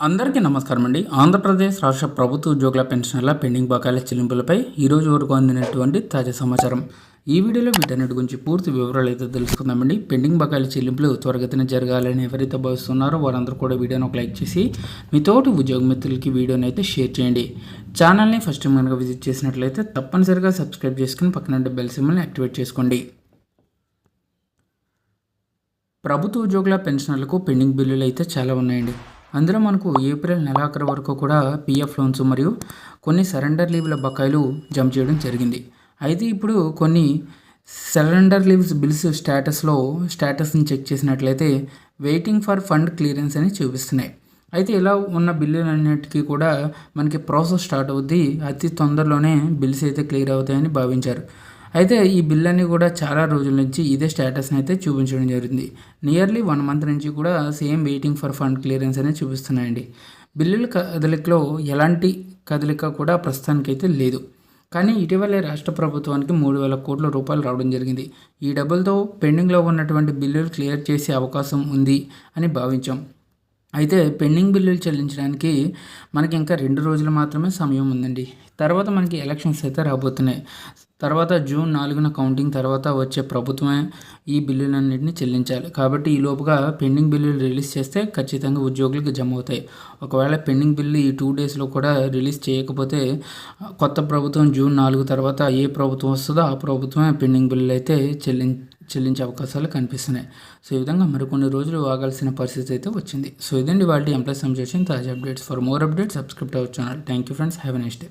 అందరికీ నమస్కారం అండి. ఆంధ్రప్రదేశ్ రాష్ట్ర ప్రభుత్వ ఉద్యోగుల పెన్షన్ల పెండింగ్ బకాయిల చెల్లింపులపై ఈరోజు వరకు అందినటువంటి తాజా సమాచారం. ఈ వీడియోలో వీటన్నిటి గురించి పూర్తి వివరాలు అయితే తెలుసుకుందామండి పెండింగ్ బకాయిల చెల్లింపులు త్వరగతిన జరగాలని ఎవరైతే భావిస్తున్నారో వారందరూ కూడా వీడియోని ఒక లైక్ చేసి మీ తోటి ఉద్యోగ మిత్రులకి వీడియోని అయితే షేర్ చేయండి. ఛానల్ని ఫస్ట్ టైం కనుక విజిట్ చేసినట్లయితే తప్పనిసరిగా సబ్స్క్రైబ్ చేసుకుని పక్కన బెల్ సిమ్మల్ని యాక్టివేట్ చేసుకోండి. ప్రభుత్వ ఉద్యోగుల పెన్షన్లకు పెండింగ్ బిల్లులు అయితే చాలా ఉన్నాయండి. అందులో మనకు ఏప్రిల్ నెలాఖరు వరకు కూడా పీఎఫ్ లోన్స్ మరియు కొన్ని సరెండర్ లీవ్ల బకాయిలు జమ చేయడం జరిగింది. అయితే ఇప్పుడు కొన్ని సరెండర్ లీవ్స్ బిల్స్ స్టేటస్లో స్టేటస్ని చెక్ చేసినట్లయితే వెయిటింగ్ ఫర్ ఫండ్ క్లియరెన్స్ అని చూపిస్తున్నాయి. అయితే ఇలా ఉన్న బిల్లులన్నిటికీ కూడా మనకి ప్రాసెస్ స్టార్ట్ అవుద్ది. అతి తొందరలోనే బిల్స్ అయితే క్లియర్ అవుతాయని భావించారు. అయితే ఈ బిల్ అన్ని కూడా చాలా రోజుల నుంచి ఇదే స్టేటస్ని అయితే చూపించడం జరిగింది. నియర్లీ వన్ మంత్ నుంచి కూడా same waiting for fund clearance అనేది చూపిస్తున్నాయండి. బిల్లుల కదలికలో ఎలాంటి కదలిక కూడా ప్రస్తుతానికైతే లేదు. కానీ ఇటీవలే రాష్ట్ర ప్రభుత్వానికి మూడు వేల కోట్ల రూపాయలు రావడం జరిగింది. ఈ డబ్బులతో పెండింగ్లో ఉన్నటువంటి బిల్లులు క్లియర్ చేసే అవకాశం ఉంది అని భావించాం. అయితే పెండింగ్ బిల్లులు చెల్లించడానికి మనకి ఇంకా రెండు రోజులు మాత్రమే సమయం ఉందండి. తర్వాత మనకి ఎలక్షన్స్ అయితే రాబోతున్నాయి. తర్వాత జూన్ నాలుగున కౌంటింగ్ తర్వాత వచ్చే ప్రభుత్వమే ఈ బిల్లులన్నింటినీ చెల్లించాలి. కాబట్టి ఈ లోపుగా పెండింగ్ బిల్లులు రిలీజ్ చేస్తే ఖచ్చితంగా ఉద్యోగులకు జమ అవుతాయి ఒకవేళ పెండింగ్ బిల్లు ఈ టూ డేస్లో కూడా రిలీజ్ చేయకపోతే కొత్త ప్రభుత్వం జూన్ నాలుగు తర్వాత ఏ ప్రభుత్వం వస్తుందో ఆ ప్రభుత్వమే పెండింగ్ బిల్లులు అయితే చెల్లిం చెల్లించే అవకాశాలు కనిపిస్తున్నాయి. సో ఈ విధంగా మరికొన్ని రోజులు ఆగాల్సిన పరిస్థితి అయితే వచ్చింది. సో ఇదండి వాళ్ళ ఎంప్లాయ్ సంజేషన్ తాజా updates. For more updates subscribe our channel. Thank you friends. Have a next day.